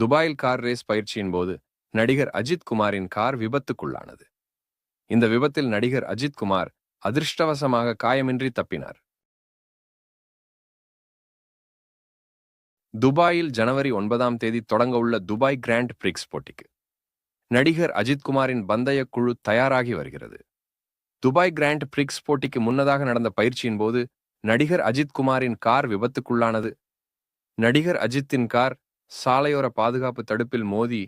துபாயில் car race பயிற்சியின் போது நடிகர் அஜித் குமாரின் கார் விபத்துக்குள்ளானது. இந்த விபத்தில் நடிகர் அஜித் குமார் அதிர்ஷ்டவசமாக காயமின்றி தப்பினார். துபாயில் ஜனவரி ஒன்பதாம் தேதி தொடங்க உள்ள துபாய் கிராண்ட் பிரிக்ஸ் போட்டிக்கு நடிகர் அஜித் குமாரின் பந்தய குழு தயாராகி வருகிறது. துபாய் கிராண்ட் பிரிக்ஸ் போட்டிக்கு முன்னதாக நடந்த பயிற்சியின் போது நடிகர் அஜித் குமாரின் கார் விபத்துக்குள்ளானது. நடிகர் அஜித்தின் கார் சாலையோர பாதுகாப்பு தடுப்பில் மோதி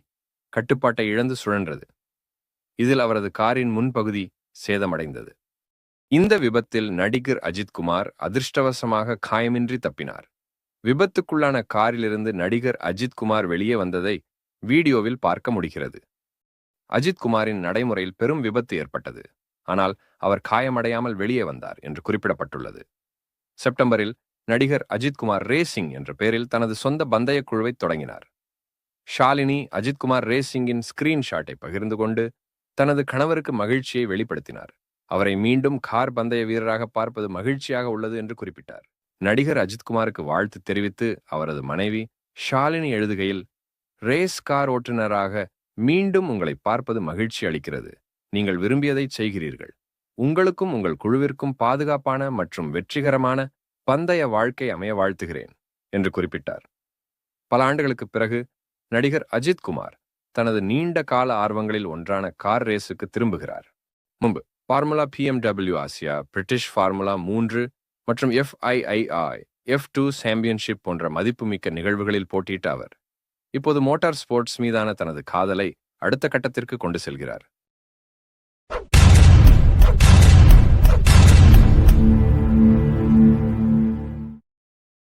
கட்டுப்பாட்டை இழந்து சுழன்றது. இதில் அவரது காரின் முன்பகுதி சேதமடைந்தது. இந்த விபத்தில் நடிகர் அஜித் குமார் அதிர்ஷ்டவசமாக காயமின்றி தப்பினார். விபத்துக்குள்ளான காரிலிருந்து நடிகர் அஜித் குமார் வெளியே வந்ததை வீடியோவில் பார்க்க முடிகிறது. அஜித் குமாரின் நடைமுறையில் பெரும் விபத்து ஏற்பட்டது. ஆனால் அவர் காயமடையாமல் வெளியே வந்தார் என்று குறிப்பிடப்பட்டுள்ளது. செப்டம்பரில் நடிகர் அஜித்குமார் ரேசிங் என்ற பெயரில் தனது சொந்த பந்தய குழுவை தொடங்கினார். ஷாலினி அஜித்குமார் ரேசிங்கின் ஸ்கிரீன்ஷாட்டை பகிர்ந்து கொண்டு தனது கணவருக்கு மகிழ்ச்சியை வெளிப்படுத்தினார். அவரை மீண்டும் கார் பந்தய வீரராக பார்ப்பது மகிழ்ச்சியாக உள்ளது என்று குறிப்பிட்டார். நடிகர் அஜித்குமாருக்கு வாழ்த்து தெரிவித்து அவரது மனைவி ஷாலினி எழுதுகையில் ரேஸ் கார் ஓட்டுநராக மீண்டும் உங்களை பார்ப்பது மகிழ்ச்சி அளிக்கிறது. நீங்கள் விரும்பியதை செய்கிறீர்கள். உங்களுக்கும் உங்கள் குழுவிற்கும் பாதுகாப்பான மற்றும் வெற்றிகரமான பந்தய வாழ்க்கை அமைய வாழ்த்துகிறேன் என்று குறிப்பிட்டார். பல ஆண்டுகளுக்குப் பிறகு நடிகர் அஜித் குமார் தனது நீண்ட கால ஆர்வங்களில் ஒன்றான கார் ரேஸுக்கு திரும்புகிறார். முன்பு Formula BMW Asia British Formula மூன்று மற்றும் எஃப்ஐஐஐ எஃப் டூ சாம்பியன்ஷிப் போன்ற மதிப்புமிக்க நிகழ்வுகளில் போட்டியிட்ட அவர் இப்போது மோட்டார் ஸ்போர்ட்ஸ் மீதான தனது காதலை அடுத்த கட்டத்திற்கு கொண்டு செல்கிறார்.